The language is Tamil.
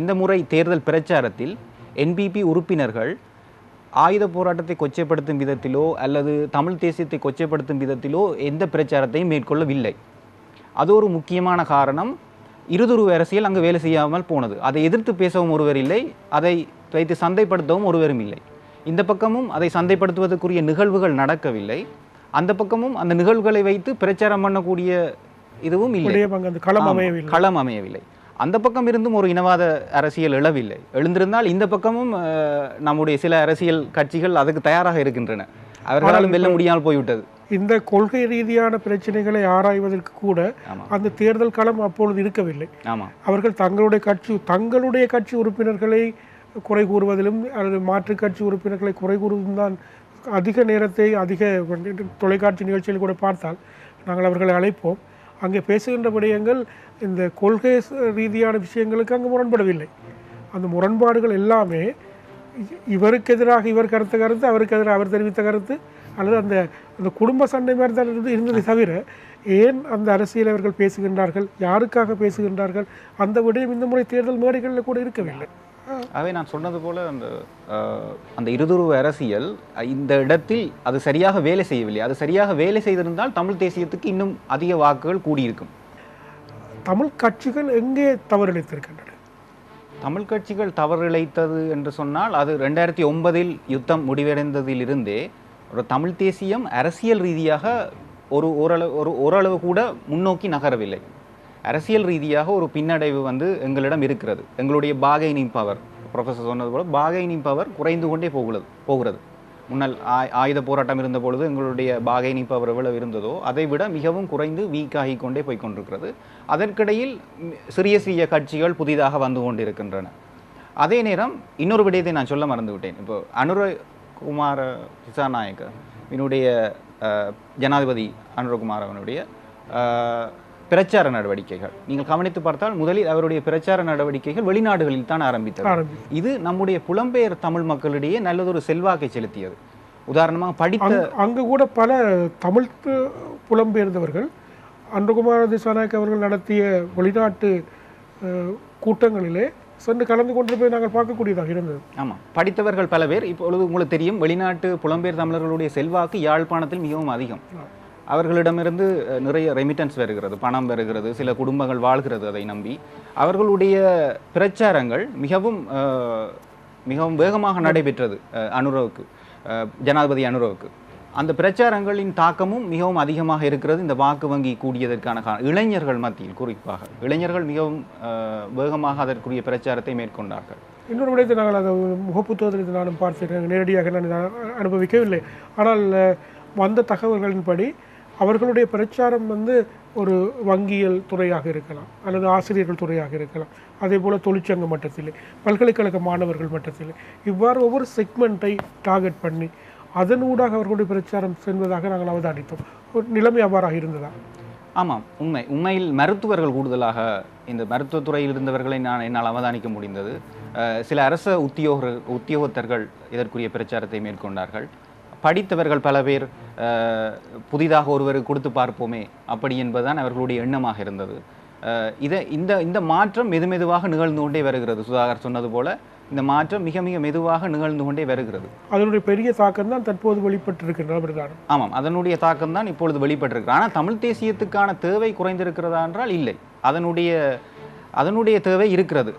இந்த முறை தேர்தல் பிரச்சாரத்தில் என்பிபி உறுப்பினர்கள் ஆயுத போராட்டத்தை கொச்சைப்படுத்தும் விதத்திலோ அல்லது தமிழ் தேசியத்தை கொச்சைப்படுத்தும் விதத்திலோ எந்த பிரச்சாரத்தையும் மேற்கொள்ளவில்லை. அது ஒரு முக்கியமான காரணம். இருதுருவ அரசியல் அங்கு வேலை செய்யாமல் போனது. அதை எதிர்த்து பேசவும் ஒருவர் இல்லை அதை வைத்து சந்தைப்படுத்தவும் ஒருவரும் இல்லை. இந்த பக்கமும் அதை சந்தைப்படுத்துவதற்குரிய நிகழ்வுகள் நடக்கவில்லை. அந்த பக்கமும் அந்த நிகழ்வுகளை வைத்து பிரச்சாரம் பண்ணக்கூடிய இதுவும் இல்லை. களம் அமையவில்லை. அந்த பக்கம் இருந்தும் ஒரு இனவாத அரசியல் எழவில்லை எழுந்திருந்தால் இந்த பக்கமும் நம்முடைய சில அரசியல் கட்சிகள் அதுக்கு தயாராக இருக்கின்றன. அவர்களாலும் வெல்ல முடியாமல் போய்விட்டது. இந்த கொள்கை ரீதியான பிரச்சனைகளை ஆராய்வதற்கு கூட அந்த தேர்தல் களம் அப்பொழுது இருக்கவில்லை. அவர்கள் தங்களுடைய கட்சி தங்களுடைய கட்சி உறுப்பினர்களை குறை கூறுவதிலும் அல்லது மாற்றுக் கட்சி உறுப்பினர்களை குறை கூறுவதும் தான் அதிக நேரத்தை அதிக தொலைக்காட்சி நிகழ்ச்சியில் கூட பார்த்தால் நாங்கள் அவர்களை அழைப்போம். அங்கே பேசுகின்ற விடயங்கள் இந்த கொள்கை ரீதியான விஷயங்களுக்கு அங்கே முரண்படவில்லை. அந்த முரண்பாடுகள் எல்லாமே இ- இவருக்கு எதிராக இவர் கருத்த கருத்து அவருக்கு எதிராக அவர் தெரிவித்த கருத்து அல்லது அந்த அந்த குடும்ப சண்டை மாதிரி தான் இருந்து இருந்ததை தவிர ஏன் அந்த அரசியல் அவர்கள் பேசுகின்றார்கள் யாருக்காக பேசுகின்றார்கள் அந்த விடயம் இந்த முறை தேர்தல் மேடைகளில் கூட இருக்கவில்லை. ஆகவே நான் சொன்னது போல அந்த அந்த இருதுருவ அரசியல் இந்த இடத்தில் அது சரியாக வேலை செய்யவில்லை. அது சரியாக வேலை செய்திருந்தால் தமிழ் தேசியத்துக்கு இன்னும் அதிக வாக்குகள் கூடியிருக்கும். தமிழ் கட்சிகள் எங்கே தவறிழைத்திருக்கின்றன? தமிழ் கட்சிகள் தவறிழைத்தது என்று சொன்னால் அது ரெண்டாயிரத்தி ஒன்பதில் யுத்தம் முடிவடைந்ததிலிருந்தே ஒரு தமிழ் தேசியம் அரசியல் ரீதியாக ஒரு ஓரளவு ஒரு ஓரளவு கூட முன்னோக்கி நகரவில்லை. அரசியல் ரீதியாக ஒரு பின்னடைவு வந்து எங்களிடம் இருக்கிறது. எங்களுடைய பாகைனிங் பவர் ப்ரொஃபஸர் சொன்னது போல பாகைனிங் பவர் குறைந்து கொண்டே போகிறது போகிறது. முன்னால் ஆய்- ஆயுத போராட்டம் இருந்த பொழுது எங்களுடைய பாகைனிங் பவர் எவ்வளவு இருந்ததோ அதை விட மிகவும் குறைந்து வீக்காகி கொண்டே போய் கொண்டிருக்கிறது. அதற்கிடையில் சிறிய சிறிய கட்சிகள் புதிதாக வந்து கொண்டிருக்கின்றன. அதே நேரம் இன்னொரு விடயத்தை நான் சொல்ல மறந்துவிட்டேன். இப்போ அனுர குமார என்னுடைய ஜனாதிபதி அனுரகுமார் அவனுடைய பிரச்சார நடவடிக்கைகள். நீங்கள் கவனித்து பார்த்தால் முதலில் அவருடைய பிரச்சார நடவடிக்கைகள் வெளிநாடுகளில் தான் ஆரம்பித்தது. ஆரம்பி இது நம்முடைய புலம்பெயர் தமிழ் மக்களிடையே நல்லதொரு செல்வாக்கை செலுத்தியது. உதாரணமாக படித்த அங்க கூட பல தமிழ் புலம்பெயர்ந்தவர்கள் அன்புகுமார திசாநாயக் அவர்கள் நடத்திய வெளிநாட்டு கூட்டங்களிலே சென்று கலந்து கொண்டு போய் நாங்கள் பார்க்கக்கூடியதாக இருந்தது. ஆமாம் படித்தவர்கள் பல பேர் இப்பொழுது உங்களுக்கு தெரியும் வெளிநாட்டு புலம்பெயர் தமிழர்களுடைய செல்வாக்கு யாழ்ப்பாணத்தில் மிகவும் அதிகம். அவர்களிடமிருந்து நிறைய ரெமிட்டன்ஸ் வருகிறது பணம் வருகிறது சில குடும்பங்கள் வாழ்கிறது அதை நம்பி. அவர்களுடைய பிரச்சாரங்கள் மிகவும் மிகவும் வேகமாக நடைபெற்றது அனுரவுக்கு ஜனாதிபதி அனுரவுக்கு. அந்த பிரச்சாரங்களின் தாக்கமும் மிகவும் அதிகமாக இருக்கிறது. இந்த வாக்கு வங்கி கூடியதற்கான காரணம் இளைஞர்கள் மத்தியில் குறிப்பாக. இளைஞர்கள் மிகவும் வேகமாக அதற்குரிய பிரச்சாரத்தை மேற்கொண்டார்கள். இன்னொரு விடயத்தை நாங்கள் அதை முகப்புத்தகத்தில் நானும் பார்த்தேன் நேரடியாக நான் அனுபவிக்கவில்லை. ஆனால் வந்த தகவல்களின்படி அவர்களுடைய பிரச்சாரம் வந்து ஒரு வங்கியல் துறையாக இருக்கலாம் அல்லது ஆசிரியர்கள் துறையாக இருக்கலாம். அதே போல் தொழிற்சங்க மட்டத்திலே பல்கலைக்கழக மாணவர்கள் மட்டத்திலே. இவ்வாறு ஒவ்வொரு செக்மெண்ட்டை டார்கெட் பண்ணி அதனூடாக அவர்களுடைய பிரச்சாரம் செல்வதாக நாங்கள் அவதானித்தோம். ஒரு நிலைமை அவ்வாறாக இருந்ததா? ஆமாம் உண்மை. உண்மையில் மருத்துவர்கள் கூடுதலாக இந்த மருத்துவத்துறையில் இருந்தவர்களை நான் என்னால் அவதானிக்க முடிந்தது. சில அரச உத்தியோக உத்தியோகத்தர்கள் இதற்குரிய பிரச்சாரத்தை மேற்கொண்டார்கள். படித்தவர்கள் பல பேர் புதிதாக ஒருவருக்கு கொடுத்து பார்ப்போமே அப்படி என்பதுதான் அவர்களுடைய எண்ணமாக இருந்தது. இதை இந்த இந்த மாற்றம் மெது மெதுவாக நிகழ்ந்து கொண்டே வருகிறது. சுதாகர் சொன்னது போல இந்த மாற்றம் மிக மிக மெதுவாக நிகழ்ந்து கொண்டே வருகிறது. அதனுடைய பெரிய தாக்கம் தான் தற்போது வெளிப்பட்டிருக்கின்ற ஆமாம் அதனுடைய தாக்கம் தான் இப்பொழுது வெளிப்பட்டிருக்கு. ஆனால் தமிழ் தேசியத்துக்கான தேவை குறைந்திருக்கிறதா என்றால் இல்லை. அதனுடைய அதனுடைய தேவை இருக்கிறது.